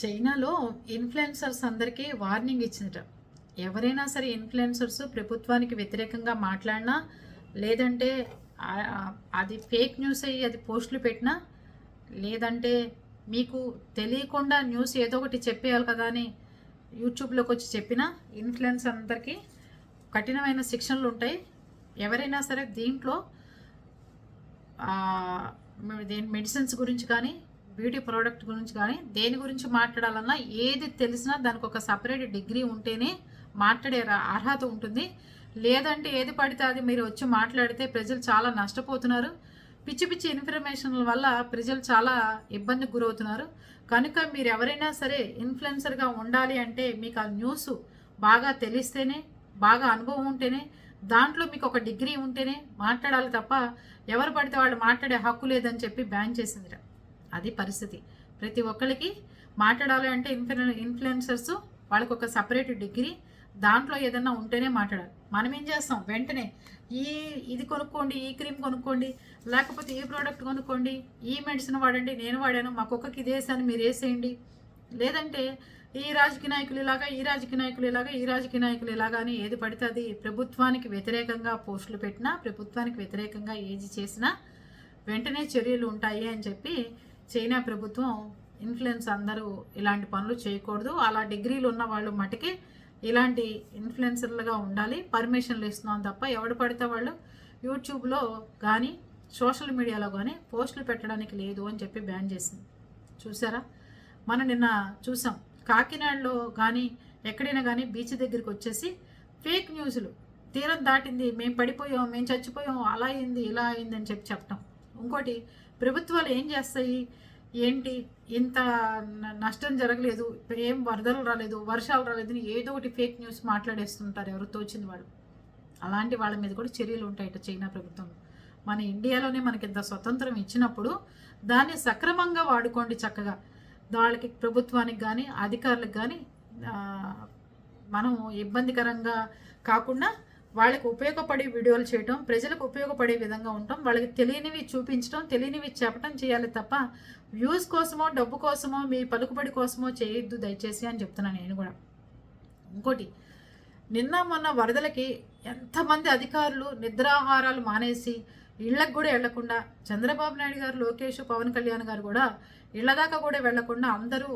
చైనాలో ఇన్ఫ్లుయెన్సర్స్ అందరికీ వార్నింగ్ ఇచ్చిందట. ఎవరైనా సరే ఇన్ఫ్లుయెన్సర్స్ ప్రభుత్వానికి వ్యతిరేకంగా మాట్లాడినా లేదంటే అది ఫేక్ న్యూస్ అయ్యి అది పోస్టులు పెట్టినా లేదంటే మీకు తెలియకుండా న్యూస్ ఏదో ఒకటి చెప్పేయాలి కదా అని యూట్యూబ్లోకి వచ్చి చెప్పినా ఇన్ఫ్లుయెన్స్ అందరికీ కఠినమైన శిక్షణలు ఉంటాయి. ఎవరైనా సరే దీంట్లో దేని మెడిసిన్స్ గురించి కానీ బ్యూటీ ప్రోడక్ట్ గురించి కానీ దేని గురించి మాట్లాడాలన్నా ఏది తెలిసినా దానికి ఒక సపరేట్ డిగ్రీ ఉంటేనే మాట్లాడే అర్హత ఉంటుంది. లేదంటే ఏది పడితే అది మీరు వచ్చి మాట్లాడితే ప్రజలు చాలా నష్టపోతున్నారు. పిచ్చి పిచ్చి ఇన్ఫర్మేషన్ల వల్ల ప్రజలు చాలా ఇబ్బందికి గురవుతున్నారు. కనుక మీరు ఎవరైనా సరే ఇన్ఫ్లుయెన్సర్గా ఉండాలి అంటే మీకు ఆ న్యూస్ బాగా తెలిస్తేనే బాగా అనుభవం ఉంటేనే దాంట్లో మీకు ఒక డిగ్రీ ఉంటేనే మాట్లాడాలి తప్ప ఎవరు పడితే వాళ్ళు మాట్లాడే హక్కు లేదని చెప్పి బ్యాన్ చేసిందిరా. అది పరిస్థితి. ప్రతి ఒక్కరికి మాట్లాడాలి అంటే ఇన్ఫ్లు ఇన్ఫ్లుయెన్సర్స్ వాళ్ళకి ఒక సపరేట్ డిగ్రీ దాంట్లో ఏదన్నా ఉంటేనే మాట్లాడాలి. మనం ఏం చేస్తాం? వెంటనే ఈ ఇది కొనుక్కోండి ఈ క్రీమ్ కొనుక్కోండి లేకపోతే ఈ ప్రోడక్ట్ కొనుక్కోండి ఈ మెడిసిన్ వాడండి నేను వాడాను మా కుక్కకి ఇది వేసాను మీరు వేసేయండి. లేదంటే ఈ రాజకీయ నాయకులు ఇలాగా ఈ రాజకీయ నాయకులు ఇలాగా ఈ రాజకీయ నాయకులు ఇలాగా అని ఏది పడితే అది ప్రభుత్వానికి వ్యతిరేకంగా పోస్టులు పెట్టినా ప్రభుత్వానికి వ్యతిరేకంగా ఏది చేసినా వెంటనే చర్యలు ఉంటాయి అని చెప్పి చైనా ప్రభుత్వం ఇన్ఫ్లుయెన్స్ అందరూ ఇలాంటి పనులు చేయకూడదు. అలా డిగ్రీలు ఉన్న వాళ్ళు మటుకి ఇలాంటి ఇన్ఫ్లుయెన్సర్లుగా ఉండాలి. పర్మిషన్లు ఇస్తున్నాం తప్ప ఎవడు పడితే వాళ్ళు యూట్యూబ్లో కానీ సోషల్ మీడియాలో కానీ పోస్టులు పెట్టడానికి లేదు అని చెప్పి బ్యాన్ చేసింది. చూసారా? మనం నిన్న చూసాం. కాకినాడలో కానీ ఎక్కడైనా కానీ బీచ్ దగ్గరికి వచ్చేసి ఫేక్ న్యూస్లు. తీరం దాటింది. మేము పడిపోయాం మేము చచ్చిపోయాం అలా అయింది ఇలా అయింది అని చెప్పి చెప్పటం. ఇంకోటి ప్రభుత్వాలు ఏం చేస్తాయి? ఏంటి? ఇంత నష్టం జరగలేదు ఏం వరదలు రాలేదు వర్షాలు రాలేదు అని ఏదో ఒకటి ఫేక్ న్యూస్ మాట్లాడేస్తుంటారు ఎవరు తోచింది వాళ్ళు అలాంటి వాళ్ళ మీద కూడా చర్యలు ఉంటాయట చైనా ప్రభుత్వం మన ఇండియాలోనే మనకి ఇంత స్వతంత్రం ఇచ్చినప్పుడు దాన్ని సక్రమంగా వాడుకోండి చక్కగా. వాళ్ళకి ప్రభుత్వానికి కానీ అధికారులకు కానీ మనం ఇబ్బందికరంగా కాకుండా వాళ్ళకి ఉపయోగపడే వీడియోలు చేయటం ప్రజలకు ఉపయోగపడే విధంగా ఉండటం వాళ్ళకి తెలియనివి చూపించడం తెలియనివి చెప్పడం చేయాలి తప్ప వ్యూస్ కోసమో డబ్బు కోసమో మీ పలుకుబడి కోసమో చేయొద్దు దయచేసి అని చెప్తున్నాను నేను కూడా. ఇంకోటి నిన్న మొన్న వరదలకి ఎంతమంది అధికారులు నిద్రాహారాలు మానేసి ఇళ్ళకు కూడా వెళ్ళకుండా చంద్రబాబు నాయుడు గారు లోకేష్ పవన్ కళ్యాణ్ గారు కూడా ఇళ్ళ దాకా కూడా వెళ్ళకుండా అందరూ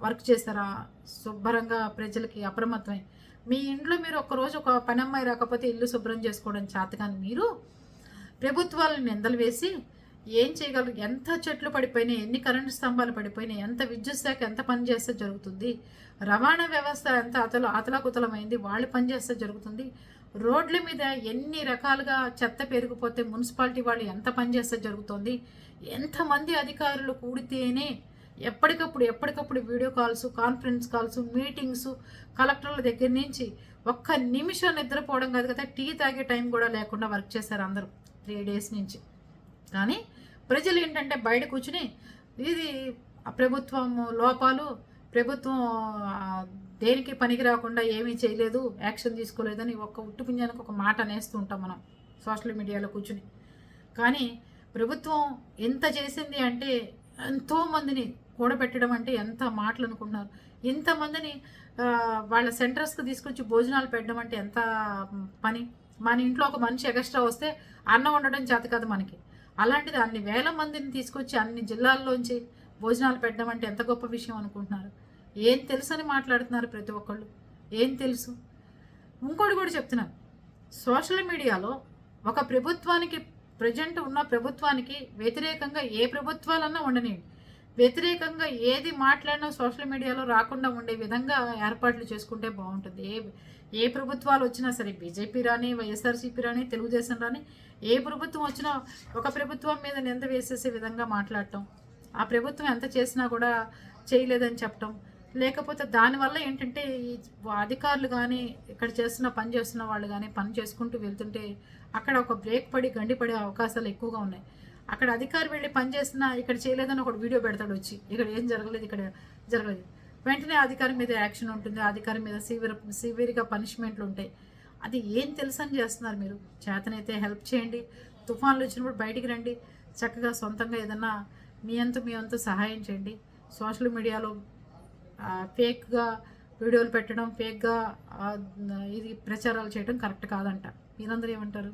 వర్క్ చేస్తారా? శుభ్రంగా ప్రజలకి అప్రమత్తమై మీ ఇంట్లో మీరు ఒకరోజు ఒక పని అమ్మాయి రాకపోతే ఇల్లు శుభ్రం చేసుకోవడం చేతగాని మీరు ప్రభుత్వాలను నిందలు వేసి ఏం చేయగలరు? ఎంత చెట్లు పడిపోయినాయి? ఎన్ని కరెంటు స్తంభాలు పడిపోయినాయి? ఎంత విద్యుత్ శాఖ ఎంత పనిచేస్తే జరుగుతుంది? రవాణా వ్యవస్థ ఎంత అతల అతలాకుతలమైంది? వాళ్ళు పనిచేస్తే జరుగుతుంది. రోడ్ల మీద ఎన్ని రకాలుగా చెత్త పెరిగిపోతే మున్సిపాలిటీ వాళ్ళు ఎంత పనిచేస్తే జరుగుతుంది? ఎంతమంది అధికారులు కూడితేనే ఎప్పటికప్పుడు ఎప్పటికప్పుడు video calls conference calls meetings కలెక్టర్ల దగ్గర నుంచి ఒక్క నిమిషం నిద్రపోవడం కాదు కదా టీ తాగే టైం కూడా లేకుండా వర్క్ చేశారు అందరూ త్రీ డేస్ నుంచి. కానీ ప్రజలు ఏంటంటే బయట కూర్చుని ఇది ప్రభుత్వం లోపాలు ప్రభుత్వం దేనికి పనికి రాకుండా ఏమీ చేయలేదు యాక్షన్ తీసుకోలేదని ఒక్క ఉట్టు పింజానికి ఒక మాట అనేస్తూ ఉంటాం మనం సోషల్ మీడియాలో కూర్చుని. కానీ ప్రభుత్వం ఎంత చేసింది అంటే ఎంతో మందిని కూడబెట్టడం అంటే ఎంత మాటలు అనుకుంటున్నారు ఇంతమందిని వాళ్ళ సెంటర్స్కి తీసుకొచ్చి భోజనాలు పెట్టడం అంటే ఎంత పని. మన ఇంట్లో ఒక మనిషి ఎక్స్ట్రా వస్తే అన్నం ఉండడం చేత కాదు మనకి. అలాంటిది అన్ని వేల మందిని తీసుకొచ్చి అన్ని జిల్లాల్లోంచి భోజనాలు పెట్టడం అంటే ఎంత గొప్ప విషయం అనుకుంటున్నారు. ఏం తెలుసు అని మాట్లాడుతున్నారు ప్రతి ఒక్కళ్ళు. ఏం తెలుసు? ఇంకోటి కూడా చెప్తున్నాను. సోషల్ మీడియాలో ఒక ప్రభుత్వానికి ప్రజెంట్ ఉన్న ప్రభుత్వానికి వ్యతిరేకంగా ఏ ప్రభుత్వాలన్నా ఉండని వ్యతిరేకంగా ఏది మాట్లాడినా సోషల్ మీడియాలో రాకుండా ఉండే విధంగా ఏర్పాట్లు చేసుకుంటే బాగుంటుంది. ఏ ఏ ప్రభుత్వాలు వచ్చినా సరే బీజేపీ రాని వైఎస్ఆర్సీపీ రాని తెలుగుదేశం రాని ఏ ప్రభుత్వం వచ్చినా ఒక ప్రభుత్వం మీద నింద వేసేసే విధంగా మాట్లాడటం ఆ ప్రభుత్వం ఎంత చేసినా కూడా చేయలేదని చెప్పటం లేకపోతే దానివల్ల ఏంటంటే ఈ అధికారులు కానీ ఇక్కడ చేస్తున్న పని చేస్తున్న వాళ్ళు కానీ పని చేసుకుంటూ వెళ్తుంటే అక్కడ ఒక బ్రేక్ పడి గండి పడే అవకాశాలు ఎక్కువగా ఉన్నాయి. అక్కడ అధికారి వెళ్ళి పని చేస్తున్నా ఇక్కడ చేయలేదని ఒక వీడియో పెడతాడు వచ్చి. ఇక్కడ ఏం జరగలేదు ఇక్కడ జరగలేదు. వెంటనే అధికారి మీద యాక్షన్ ఉంటుంది. అధికారి మీద సివియర్ సివియర్గా పనిష్మెంట్లు ఉంటాయి. అది ఏం తెలుసని చేస్తున్నారు మీరు? చేతనైతే హెల్ప్ చేయండి. తుఫాన్లు వచ్చినప్పుడు బయటికి రండి. చక్కగా సొంతంగా ఏదన్నా మీ అంత మీ అంత సహాయం చేయండి. సోషల్ మీడియాలో ఫేక్గా వీడియోలు పెట్టడం ఫేక్గా ఇది ప్రచారాలు చేయడం కరెక్ట్ కాదంట. మీరందరూ ఏమంటారు?